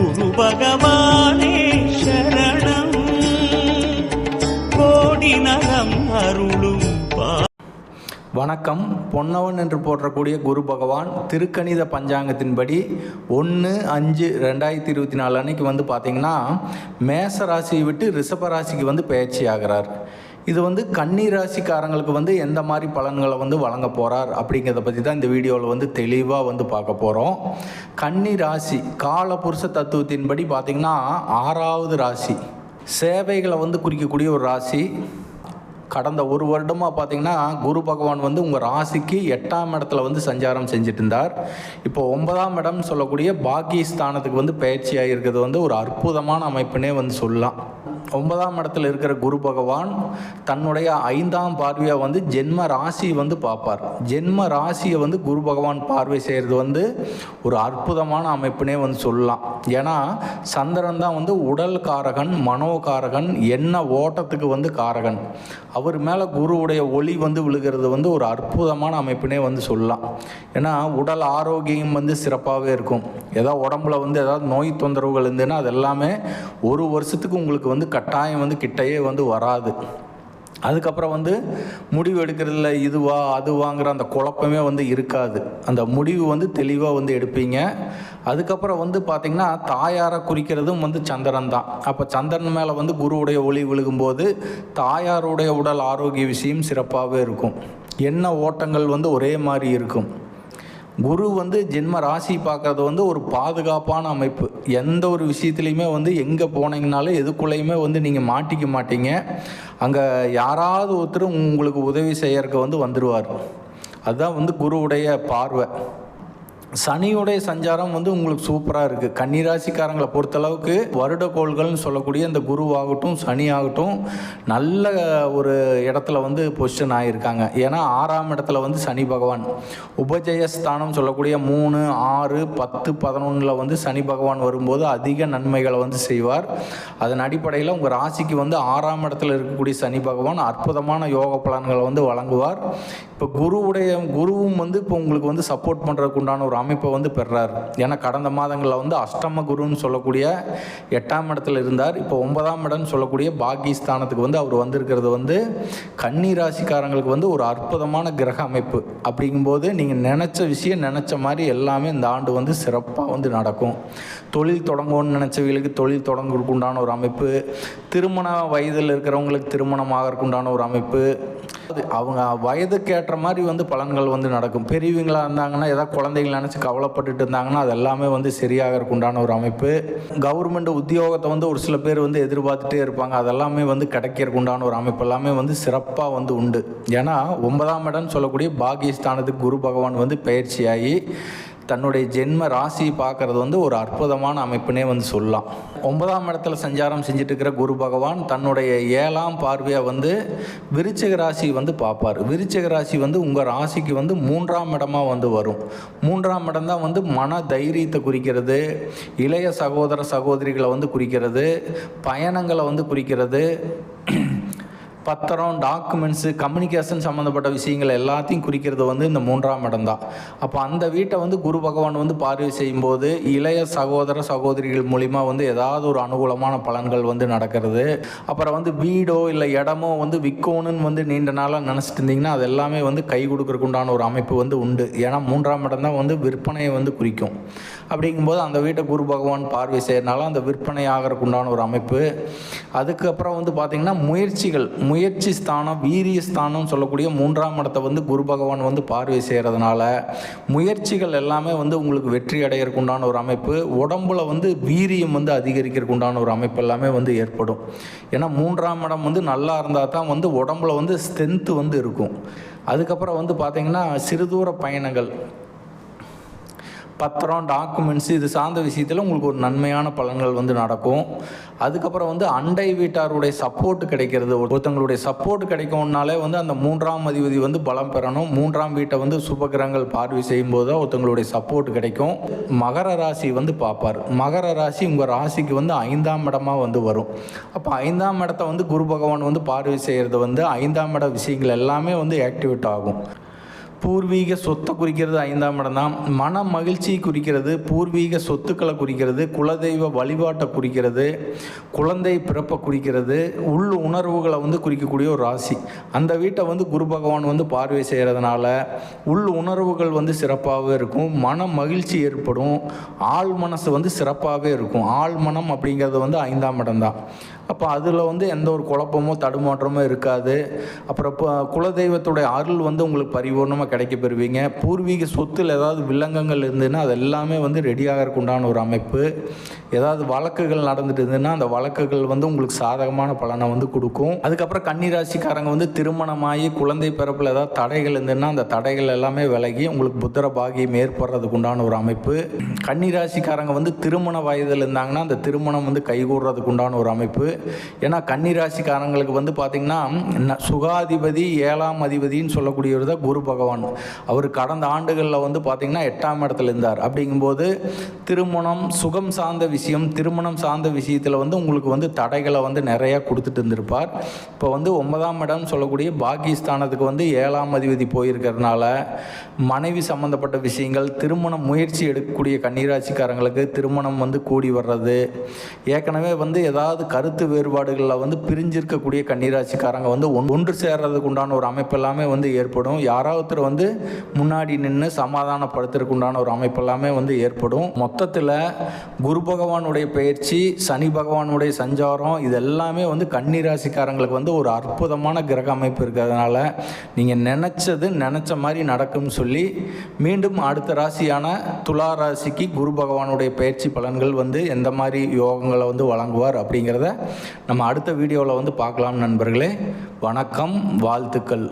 குரு பகவானே சரணம். கோடி நலம் அருளும் வணக்கம். பொன்னவன் என்று போற்றக்கூடிய குரு பகவான் திருக்கணித பஞ்சாங்கத்தின்படி ஒன்று அஞ்சு ரெண்டாயிரத்தி இருபத்தி நாலு அன்னைக்கு வந்து பார்த்திங்கன்னா மேச ராசியை விட்டு ரிஷப ராசிக்கு வந்து பயிற்சி ஆகிறார் இது வந்து கன்னி ராசிக்காரங்களுக்கு வந்து எந்த மாதிரி பலன்களை வந்து வழங்க போகிறார் அப்படிங்கிறத பற்றி தான் இந்த வீடியோவில் வந்து தெளிவாக வந்து பார்க்க போகிறோம் கன்னி ராசி காலபுருஷ தத்துவத்தின்படி பார்த்திங்கன்னா ஆறாவது ராசி. சேவைகளை வந்து குறிக்கக்கூடிய ஒரு ராசி. கடந்த ஒரு வருடமாக பார்த்தீங்கன்னா குரு பகவான் வந்து உங்கள் ராசிக்கு எட்டாம் இடத்துல வந்து சஞ்சாரம் செஞ்சுட்டு இருந்தார் இப்போ ஒன்பதாம் இடம் சொல்லக்கூடிய பாக்கியஸ்தானத்துக்கு வந்து பயிற்சியாக இருக்கிறது வந்து ஒரு அற்புதமான அமைப்புனே வந்து சொல்லலாம். ஒன்பதாம் இடத்துல இருக்கிற குரு பகவான் தன்னுடைய ஐந்தாம் பார்வையாக வந்து ஜென்ம ராசியை வந்து பார்ப்பார். ஜென்ம ராசியை வந்து குரு பகவான் பார்வை செய்கிறது வந்து ஒரு அற்புதமான அமைப்புனே வந்து சொல்லலாம். ஏன்னா சந்திரன் தான் வந்து உடல் காரகன் மனோகாரகன் என்ன ஓட்டத்துக்கு வந்து காரகன். அவர் மேலே குருவுடைய ஒளி வந்து விழுகிறது வந்து ஒரு அற்புதமான அமைப்புனே வந்து சொல்லலாம். ஏன்னா உடல் ஆரோக்கியம் வந்து சிறப்பாகவே இருக்கும். ஏதாவது உடம்புல வந்து ஏதாவது நோய் தொந்தரவுகள் இருந்ததுன்னா அது எல்லாமே ஒரு வருஷத்துக்கு உங்களுக்கு வந்து கட்டாயம் வந்து கிட்டையே வந்து வராது. அதுக்கப்புறம் வந்து முடிவு எடுக்கிறதுல இதுவா அதுவாங்கிற அந்த குழப்பமே வந்து இருக்காது. அந்த முடிவு வந்து தெளிவாக வந்து எடுப்பீங்க. அதுக்கப்புறம் வந்து பார்த்திங்கன்னா தாயாரை குறிக்கிறதும் வந்து சந்திரன் தான். அப்போ சந்திரன் மேலே வந்து குருவுடைய ஒளி விழுகும்போது தாயாருடைய உடல் ஆரோக்கிய விஷயம் சிறப்பாகவே இருக்கும். என்ன ஓட்டங்கள் வந்து ஒரே மாதிரி இருக்கும். குரு வந்து ஜென்ம ராசி பார்க்கறது வந்து ஒரு பாதுகாப்பான அமைப்பு. எந்த ஒரு விஷயத்துலையுமே வந்து எங்கே போனீங்கனாலும் எதுக்குள்ளேயுமே வந்து நீங்கள் மாட்டிக்க மாட்டீங்க. அங்கே யாராவது ஒருத்தர் உங்களுக்கு உதவி செய்யறதுக்கு வந்து வந்துடுவார் அதுதான் வந்து குருவுடைய பார்வை. சனியுடைய சஞ்சாரம் வந்து உங்களுக்கு சூப்பராக இருக்குது கன்னிராசிக்காரங்களை பொறுத்தளவுக்கு வருடக்கோள்கள்னு சொல்லக்கூடிய இந்த குருவாகட்டும் சனி ஆகட்டும் நல்ல ஒரு இடத்துல வந்து பொசிஷன் ஆகியிருக்காங்க ஏன்னா ஆறாம் இடத்துல வந்து சனி பகவான். உபஜயஸ்தானம் சொல்லக்கூடிய மூணு ஆறு பத்து பதினொன்றில் வந்து சனி பகவான் வரும்போது அதிக நன்மைகளை வந்து செய்வார். அதன் அடிப்படையில் உங்கள் ராசிக்கு வந்து ஆறாம் இடத்துல இருக்கக்கூடிய சனி பகவான் அற்புதமான யோக பலன்களை வந்து வழங்குவார். இப்போ குருவுடைய குருவும் வந்து இப்போ உங்களுக்கு வந்து சப்போர்ட் பண்ணுறதுக்கு உண்டான ஒரு அமைப்பை வந்து பெறார். ஏன்னா கடந்த மாதங்களில் வந்து அஷ்டம குருன்னு சொல்லக்கூடிய எட்டாம் இடத்துல இருந்தார். இப்போ ஒன்பதாம் இடம்னு சொல்லக்கூடிய பாகிஸ்தானத்துக்கு வந்து அவர் வந்திருக்கிறது வந்து கன்னி ராசிக்காரங்களுக்கு வந்து ஒரு அற்புதமான கிரக அமைப்பு. அப்படிங்கும்போது நீங்கள் நினச்ச விஷயம் நினச்ச மாதிரி எல்லாமே இந்த ஆண்டு வந்து சிறப்பாக வந்து நடக்கும். தொழில் தொடங்குவோன்னு நினச்சவங்களுக்கு தொழில் தொடங்குறதுக்கு உண்டான ஒரு அமைப்பு. திருமண வயதில் இருக்கிறவங்களுக்கு திருமணம் ஆகிறதுக்கு உண்டான ஒரு அமைப்பு. அவங்க வயதுக்கு ஏற்ற மாதிரி வந்து பலன்கள் வந்து நடக்கும். பெரியவங்களாக இருந்தாங்கன்னா ஏதாவது குழந்தைகள் நினச்சி கவலைப்பட்டுட்டு இருந்தாங்கன்னா அது எல்லாமே வந்து சரியாகிறதுக்கு உண்டான ஒரு அமைப்பு. கவர்மெண்ட் உத்தியோகத்தை வந்து ஒரு சில பேர் வந்து எதிர்பார்த்துட்டே இருப்பாங்க. அதெல்லாமே வந்து கிடைக்கிறதுக்கு உண்டான ஒரு அமைப்பு எல்லாமே வந்து சிறப்பாக வந்து உண்டு. ஏன்னா ஒன்பதாம் இடம்னு சொல்லக்கூடிய பாகிஸ்தானத்துக்கு குரு பகவான் வந்து பயிற்சியாகி தன்னுடைய ஜென்ம ராசியை பார்க்கறது வந்து ஒரு அற்புதமான அமைப்புனே வந்து சொல்லலாம். ஒன்பதாம் இடத்துல சஞ்சாரம் செஞ்சுட்டு இருக்கிற குரு பகவான் தன்னுடைய ஏழாம் பார்வையை வந்து விருச்சிக ராசி வந்து பார்ப்பார். விருச்சிக ராசி வந்து உங்கள் ராசிக்கு வந்து மூன்றாம் இடமாக வந்து வரும். மூன்றாம் இடம் தான் வந்து மன தைரியத்தை குறிக்கிறது இளைய சகோதர சகோதரிகளை வந்து குறிக்கிறது பயணங்களை வந்து குறிக்கிறது பத்திரம் டாக்குமெண்ட்ஸு கம்யூனிகேஷன் சம்மந்தப்பட்ட விஷயங்கள் எல்லாத்தையும் குறிக்கிறது வந்து இந்த மூன்றாம் இடம் தான். அப்போ அந்த வீட்டை வந்து குரு பகவான் வந்து பார்வை செய்யும்போது இளைய சகோதர சகோதரிகள் மூலிமா வந்து ஏதாவது ஒரு அனுகூலமான பலன்கள் வந்து நடக்கிறது. அப்புறம் வந்து வீடோ இல்லை இடமோ வந்து விற்கணும்னு வந்து நீண்ட நாளாக நினச்சிட்டு இருந்தீங்கன்னா அது எல்லாமே வந்து கை கொடுக்கறதுக்கு உண்டான ஒரு அமைப்பு வந்து உண்டு. ஏன்னா மூன்றாம் இடம் தான் வந்து விற்பனையை வந்து குறிக்கும். அப்படிங்கும்போது அந்த வீட்டை குரு பகவான் பார்வை செய்யறனால அந்த விற்பனை ஆகிறதுக்கு உண்டான ஒரு அமைப்பு. அதுக்கப்புறம் வந்து பார்த்திங்கன்னா முயற்சிகள் முயற்சி ஸ்தானம் வீரிய ஸ்தானம் சொல்லக்கூடிய மூன்றாம் இடத்தை வந்து குரு பகவான் வந்து பார்வை செய்கிறதுனால முயற்சிகள் எல்லாமே வந்து உங்களுக்கு வெற்றி அடையிறக்கு உண்டான ஒரு அமைப்பு. உடம்புல வந்து வீரியம் வந்து அதிகரிக்கிறதுக்கு உண்டான ஒரு அமைப்பு எல்லாமே வந்து ஏற்படும். ஏன்னா மூன்றாம் இடம் வந்து நல்லா இருந்தால் தான் வந்து உடம்புல வந்து ஸ்ட்ரென்த்து வந்து இருக்கும். அதுக்கப்புறம் வந்து பார்த்திங்கன்னா சிறுதூர பயணங்கள். பத்திரம் டாக்குமெண்ட்ஸ் இது சார்ந்த விஷயத்தில் உங்களுக்கு ஒரு நன்மையான பலன்கள் வந்து நடக்கும். அதுக்கப்புறம் வந்து அண்டை வீட்டாருடைய சப்போர்ட் கிடைக்கிறது. ஒருத்தங்களுடைய சப்போர்ட் கிடைக்கும்னாலே வந்து அந்த மூன்றாம் அதிபதி வந்து பலம் பெறணும். மூன்றாம் வீட்டை வந்து சுபகிரகங்கள் பார்வை செய்யும்போது தான் ஒருத்தங்களுடைய சப்போர்ட் கிடைக்கும். மகர ராசி வந்து பார்ப்பார். மகர ராசி உங்கள் ராசிக்கு வந்து ஐந்தாம் இடமாக வந்து வரும். அப்போ ஐந்தாம் இடத்த வந்து குரு பகவான் வந்து பார்வை செய்கிறது வந்து ஐந்தாம் இட விஷயங்கள் எல்லாமே வந்து ஆக்டிவேட் ஆகும். பூர்வீக சொத்தை குறிக்கிறது ஐந்தாம் இடம் தான். மன மகிழ்ச்சியை குறிக்கிறது பூர்வீக சொத்துக்களை குறிக்கிறது குலதெய்வ வழிபாட்டை குறிக்கிறது குழந்தை பிறப்பை குறிக்கிறது உள் உணர்வுகளை வந்து குறிக்கக்கூடிய ஒரு ராசி. அந்த வீட்டை வந்து குரு பகவான் வந்து பார்வை செய்கிறதுனால உள் உணர்வுகள் வந்து சிறப்பாகவே இருக்கும் மன மகிழ்ச்சி ஏற்படும் ஆள் மனசு வந்து சிறப்பாகவே இருக்கும். ஆள் மனம் அப்படிங்கிறது வந்து ஐந்தாம் இடம் தான். அப்போ அதில் வந்து எந்த ஒரு குழப்பமோ தடுமாற்றமோ இருக்காது. அப்புறம் இப்போ குலதெய்வத்துடைய அருள் வந்து உங்களுக்கு பரிபூர்ணமாக கிடைக்க பெறுவீங்க பூர்வீக சொத்தில் ஏதாவது வில்லங்கங்கள் இருந்ததுன்னா அது எல்லாமே வந்து ரெடி உண்டான ஒரு அமைப்பு. ஏதாவது வழக்குகள் நடந்துட்டு இருந்ததுன்னா அந்த வழக்குகள் வந்து உங்களுக்கு சாதகமான பலனை வந்து கொடுக்கும். அதுக்கப்புறம் கன்னிராசிக்காரங்க வந்து திருமணமாகி குழந்தை பிறப்பில் ஏதாவது தடைகள் இருந்ததுன்னா அந்த தடைகள் எல்லாமே விலகி உங்களுக்கு புத்திர பாகியம் ஏற்படுறதுக்கு உண்டான ஒரு அமைப்பு. கன்னிராசிக்காரங்க வந்து திருமண வயதில் இருந்தாங்கன்னா அந்த திருமணம் வந்து கைகூடுறதுக்கு உண்டான ஒரு அமைப்பு. ஏன்னா கன்னிராசிக்காரங்களுக்கு வந்து பார்த்திங்கன்னா சுகாதிபதி ஏழாம் அதிபதின்னு சொல்லக்கூடியவர் தான் குரு பகவான். அவர் கடந்த ஆண்டுகளில் வந்து பார்த்திங்கன்னா எட்டாம் இடத்துல இருந்தார். அப்படிங்கும்போது திருமணம் சுகம் சார்ந்த விஷயம் திருமணம் சார்ந்த விஷயத்தில் வந்து உங்களுக்கு வந்து தடைகளை வந்து நிறையா கொடுத்துட்டு இருந்திருப்பார். இப்போ வந்து ஒன்பதாம் இடம் சொல்லக்கூடிய பாகிஸ்தானத்துக்கு வந்து ஏழாம் அதிபதி போயிருக்கிறதுனால மனைவி சம்மந்தப்பட்ட விஷயங்கள் திருமண முயற்சி எடுக்கக்கூடிய கன்னிராட்சிக்காரங்களுக்கு திருமணம் வந்து கூடி வர்றது ஏற்கனவே வந்து ஏதாவது கருத்து வேறுபாடுகளில் வந்து பிரிஞ்சிருக்கக்கூடிய கன்னிராட்சிக்காரங்க வந்து ஒன்- ஒன்று சேர்றதுக்கு உண்டான ஒரு அமைப்பு எல்லாமே வந்து ஏற்படும். யாராவது வந்து முன்னாடி நின்று சமாதானப்படுத்துறதுக்கு உண்டான ஒரு அமைப்பு எல்லாமே வந்து ஏற்படும். மொத்தத்தில் குரு பகவானுடைய பயிற்சி சனி பகவானுடைய சஞ்சாரம் இது எல்லாமே வந்து கன்னிராசிக்காரங்களுக்கு வந்து ஒரு அற்புதமான கிரக அமைப்பு இருக்கிறதுனால நீங்கள் நினச்சது நினச்ச மாதிரி நடக்கும்னு சொல்லி மீண்டும் அடுத்த ராசியான துலா ராசிக்கு குரு பகவானுடைய பயிற்சி பலன்கள் வந்து எந்த மாதிரி யோகங்களை வந்து வழங்குவார் அப்படிங்கிறத நம்ம அடுத்த வீடியோவில் வந்து பார்க்கலாம் நண்பர்களே. வணக்கம் வாழ்த்துக்கள்.